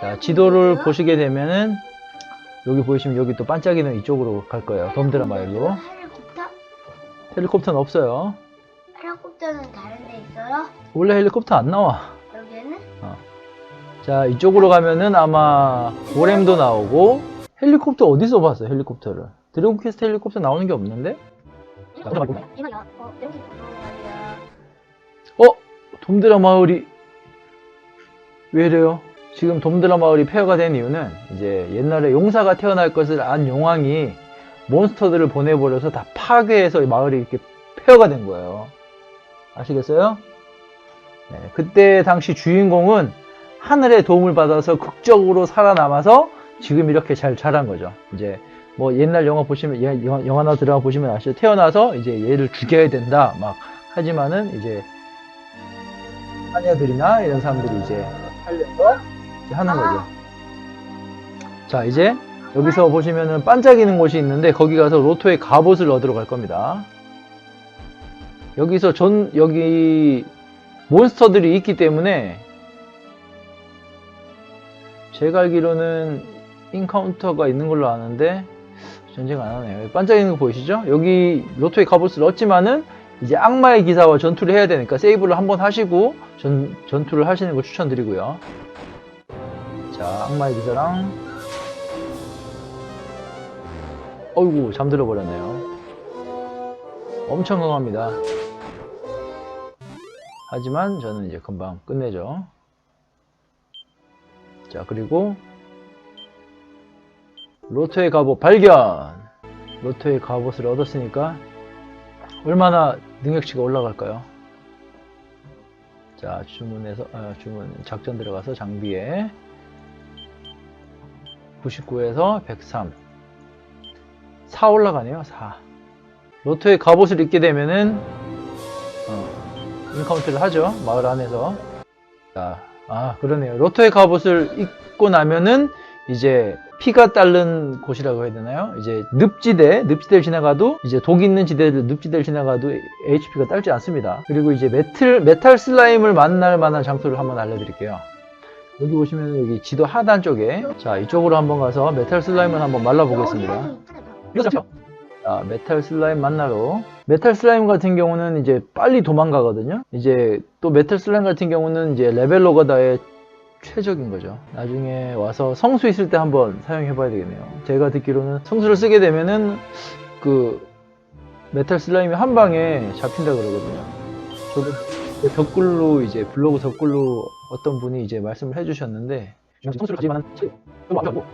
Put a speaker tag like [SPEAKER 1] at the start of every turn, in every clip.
[SPEAKER 1] 자, 지도를 보시게 되면은 여기 보시면 여기 또 반짝이는 이쪽으로 갈 거예요. 덤드라 마을로.
[SPEAKER 2] 헬리콥터?
[SPEAKER 1] 헬리콥터는 없어요.
[SPEAKER 2] 헬리콥터는 다른 데 있어요?
[SPEAKER 1] 원래 헬리콥터 안 나와.
[SPEAKER 2] 여기는?
[SPEAKER 1] 자, 이쪽으로 가면은 아마 고렘도 나오고 헬리콥터 어디서 봤어? 헬리콥터를. 드래곤 퀘스트 헬리콥터 나오는 게 없는데?
[SPEAKER 2] 어, 어?
[SPEAKER 1] 돔드라 마을이 왜 이래요? 지금 돔드라 마을이 폐허가 된 이유는 이제 옛날에 용사가 태어날 것을 안 용왕이 몬스터들을 보내버려서 다 파괴해서 이 마을이 이렇게 폐허가 된 거예요. 아시겠어요? 네, 그때 당시 주인공은 하늘의 도움을 받아서 극적으로 살아남아서 지금 이렇게 잘 자란 거죠. 이제 뭐 옛날 영화 보시면 예, 영화, 영화 나 드라마 보시면 아시죠? 태어나서 이제 얘를 죽여야 된다 막 하지만은 이제 하녀들이나 이런 사람들이 이제 살려서 하는 거죠. 자 이제 여기서 보시면은 반짝이는 곳이 있는데 거기 가서 로또의 갑옷을 얻으러 갈 겁니다. 여기서 전 여기 몬스터들이 있기 때문에 제가 알기로는 인카운터가 있는 걸로 아는데 전쟁 안 하네요. 반짝이는 거 보이시죠? 여기 로또의 갑옷을 얻지만은 이제 악마의 기사와 전투를 해야 되니까 세이브를 한번 하시고 전, 전투를 하시는 걸 추천드리고요. 자, 악마의 기사랑 어이구 잠들어 버렸네요. 엄청 강합니다. 하지만 저는 이제 금방 끝내죠. 자, 그리고 로또의 갑옷 발견! 로또의 갑옷을 얻었으니까 얼마나 능력치가 올라갈까요? 자, 주문해서, 아, 주문, 작전 들어가서 장비에 99에서 103. 4 올라가네요, 4. 로또의 갑옷을 입게 되면은, 어, 인카운트를 하죠, 마을 안에서. 자, 아, 그러네요. 로또의 갑옷을 입고 나면은, 이제 피가 따른 곳이라고 해야 되나요? 이제 늪지대, 늪지대를 지나가도 이제 독 있는 지대를 늪지대를 지나가도 HP가 딸지 않습니다. 그리고 이제 메탈 메탈 슬라임을 만날 만한 장소를 한번 알려드릴게요. 여기 보시면 여기 지도 하단 쪽에 자 이쪽으로 한번 가서 메탈 슬라임을 한번 말라보겠습니다. 잡죠? 자, 메탈 슬라임 만나러. 메탈 슬라임 같은 경우는 이제 빨리 도망가거든요. 이제 또 메탈 슬라임 같은 경우는 이제 레벨 로가다의 최적인 거죠. 나중에 와서 성수 있을 때 한번 사용해 봐야 되겠네요. 제가 듣기로는 성수를 쓰게 되면은 그 메탈 슬라임이 한 방에 잡힌다 그러거든요. 저도 그 댓글로 이제 블로그 댓글로 어떤 분이 이제 말씀을 해주셨는데 성수를 가지만 좀 아깝고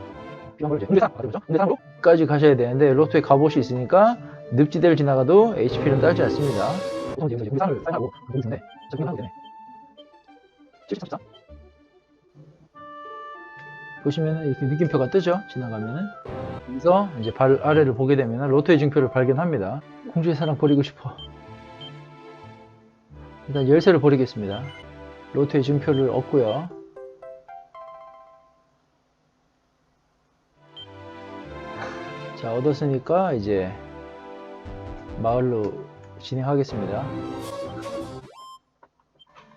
[SPEAKER 1] 필요한 걸 이제 hun대상 맞죠? hun대상으로까지 가셔야 되는데 로또에 갑옷이 있으니까 늪지대를 지나가도 HP는 딸지 않습니다. 보통 지금 hun대상을 사용하고 있는데 적용 하면 되네. 73. 보시면 이렇게 느낌표가 뜨죠? 지나가면은. 여기서 이제 발 아래를 보게 되면 로또의 증표를 발견합니다. 공주의 사랑 버리고 싶어. 일단 열쇠를 버리겠습니다. 로또의 증표를 얻고요. 자, 얻었으니까 이제 마을로 진행하겠습니다.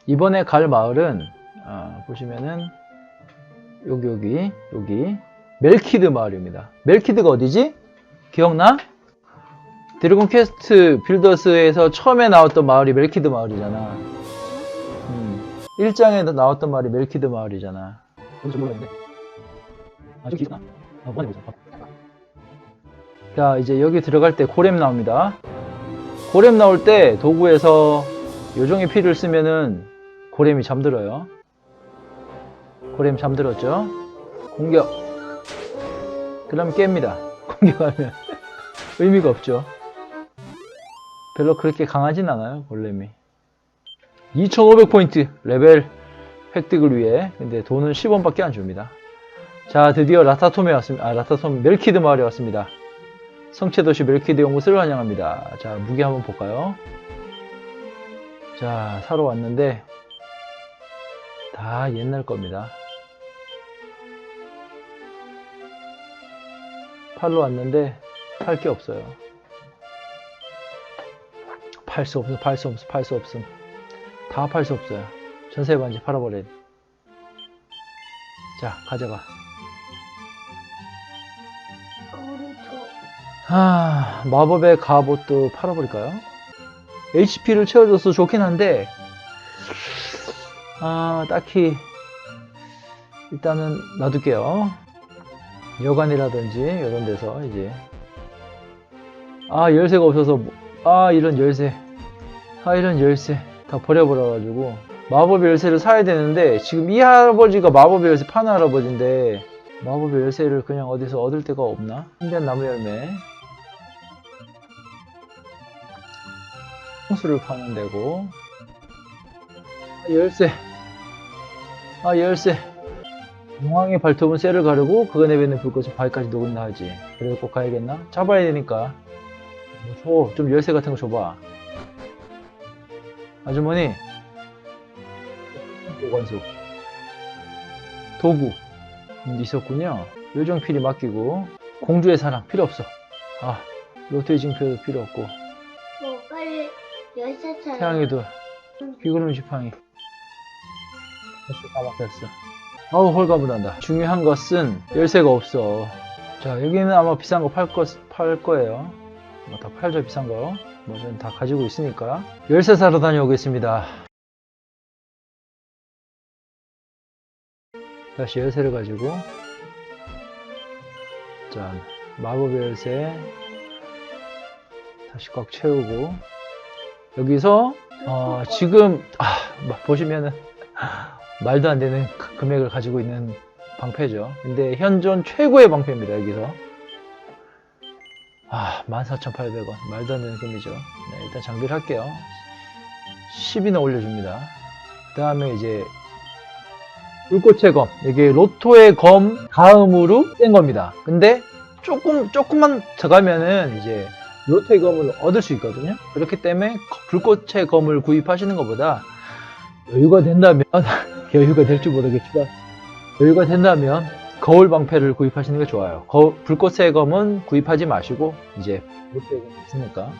[SPEAKER 1] 이번에 갈 마을은 아, 보시면은 여기 여기 여기 멜키드 마을입니다. 멜키드가 어디지? 기억나? 드래곤 퀘스트 빌더스에서 처음에 나왔던 마을이 멜키드 마을이잖아. 음. 1장에 나왔던 마을이 멜키드 마을이잖아. 뭔지 모르겠는데. 아, 저기 기억나? 아, 되고 있어. 자, 이제 여기 들어갈 때 고렘 나옵니다. 고렘 나올 때 도구에서 요정의 피를 쓰면은 고렘이 잠들어요. 고렘 잠들었죠? 공격. 그럼 깹니다. 공격하면 의미가 없죠. 별로 그렇게 강하진 않아요, 골렘이. 2500포인트 레벨 획득을 위해 근데 돈은 10원밖에 안 줍니다. 자, 드디어 라타톰에 왔습니다. 아, 라타톰 멜키드 마을에 왔습니다. 성체도시 멜키드 연구소를 환영합니다. 자, 무기 한번 볼까요? 자, 사러 왔는데 다 옛날 겁니다. 팔러 왔는데 팔 게 없어요. 팔 수 없어, 팔수 없어, 팔수 없음. 다 팔 수 없어요. 전세 반지 팔아버린. 자, 가져가. 아, 마법의 갑옷도 팔아버릴까요? HP를 채워줘서 좋긴 한데, 아, 딱히, 일단은 놔둘게요. 여관이라든지, 이런 데서, 이제. 아, 열쇠가 없어서, 뭐- 아, 이런 열쇠. 아, 이런 열쇠. 다 버려버려가지고. 마법의 열쇠를 사야 되는데, 지금 이 할아버지가 마법의 열쇠 파는 할아버지인데, 마법의 열쇠를 그냥 어디서 얻을 데가 없나? 신비한 나무 열매. 홍수를 파는 데고 아, 열쇠 아 열쇠 용왕의 발톱은 쇠를 가르고 그가 내뱉는 불꽃은 바위까지 녹는다 하지 그래도 꼭 가야겠나? 잡아야 되니까 뭐 줘. 좀 열쇠 같은 거 줘봐 아주머니. 보관소. 도구. 음, 있었군요. 요정필이 맡기고 공주의 사랑 필요 없어. 아 로또의 징표도 필요 없고.
[SPEAKER 2] 뭐 빨리 열쇠 찾아.
[SPEAKER 1] 태양에도. 비구름 지팡이. 열쇠 다 막혔어. 어우 홀가분한다. 중요한 것은 열쇠가 없어. 자 여기는 아마 비싼 거 팔 거, 팔 거예요. 뭐다 팔죠 비싼 거 뭐 저는 다 가지고 있으니까 열쇠 사러 다녀오겠습니다 다시 열쇠를 가지고 자 마법의 열쇠 다시 꽉 채우고 여기서 어, 지금 아, 막 보시면은 말도 안 되는 그- 금액을 가지고 있는 방패죠. 근데 현존 최고의 방패입니다. 여기서 아 14,800원 말도 안 되는 금이죠. 네, 일단 장비를 할게요. 10이나 올려줍니다. 그 다음에 이제 불꽃의 검 이게 로또의 검 다음으로 센 겁니다. 근데 조금 조금만 더 가면은 이제 로테의 검을 얻을 수 있거든요. 그렇기 때문에 불꽃의 검을 구입하시는 것보다 여유가 된다면 여유가 될지 모르겠지만 여유가 된다면 거울 방패를 구입하시는 게 좋아요. 거- 불꽃의 검은 구입하지 마시고 이제 로테의 검이 있으니까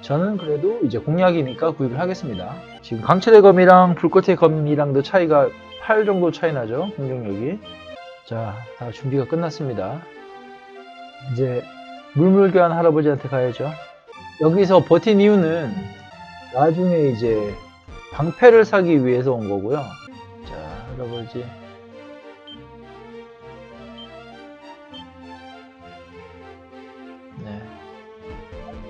[SPEAKER 1] 저는 그래도 이제 공략이니까 구입을 하겠습니다. 지금 강철의 검이랑 불꽃의 검이랑도 차이가 8 정도 차이 나죠. 공격력이. 자, 다 준비가 끝났습니다. 이제 물물교환 할아버지한테 가야죠. 여기서 버틴 이유는 나중에 이제 방패를 사기 위해서 온 거고요. 자, 할아버지.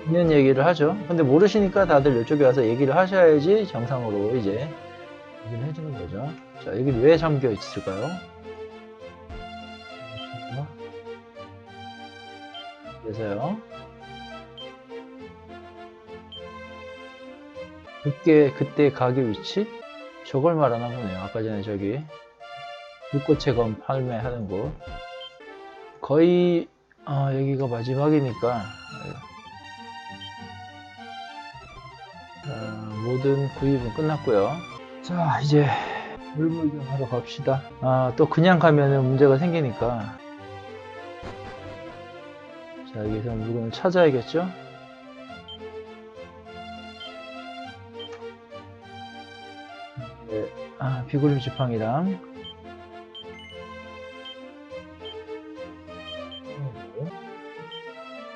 [SPEAKER 1] 있는 얘기를 하죠. 근데 모르시니까 다들 이쪽에 와서 얘기를 하셔야지 정상으로 이제 얘기를 해주는 거죠. 자, 여기 왜 잠겨 있을까요? 그래서요. 그때 그때 가게 위치 저걸 말하나 보네요. 아까 전에 저기 불꽃의 검 판매하는 곳 거의 아, 여기가 마지막이니까 모든 구입은 끝났고요. 자 이제 물물경 하러 갑시다. 아, 또 그냥 가면은 문제가 생기니까 자 여기서 물건을 찾아야겠죠? 네, 아, 비구름 지팡이랑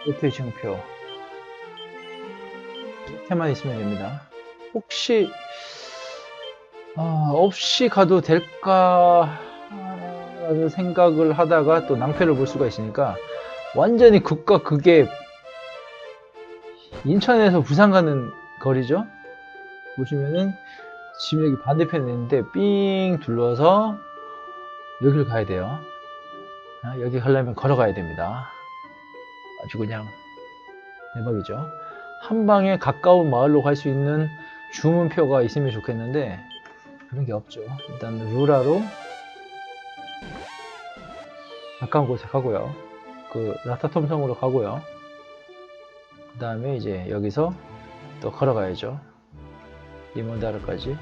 [SPEAKER 1] 이렇게 증표 이렇게만 있으면 됩니다. 혹시 아, 없이 가도 될까 라는 생각을 하다가 또 낭패를 볼 수가 있으니까 완전히 극과 극의 인천에서 부산 가는 거리죠. 보시면은 지금 여기 반대편에 있는데 삥 둘러서 여기를 가야 돼요. 아, 여기 가려면 걸어가야 됩니다. 아주 그냥 대박이죠. 한 방에 가까운 마을로 갈 수 있는 주문표가 있으면 좋겠는데 그런 게 없죠. 일단 루라로 가까운 곳에 가고요. 그 라타톰 성으로 가고요. 그 다음에 이제 여기서 또 걸어가야죠. 리몬다르까지.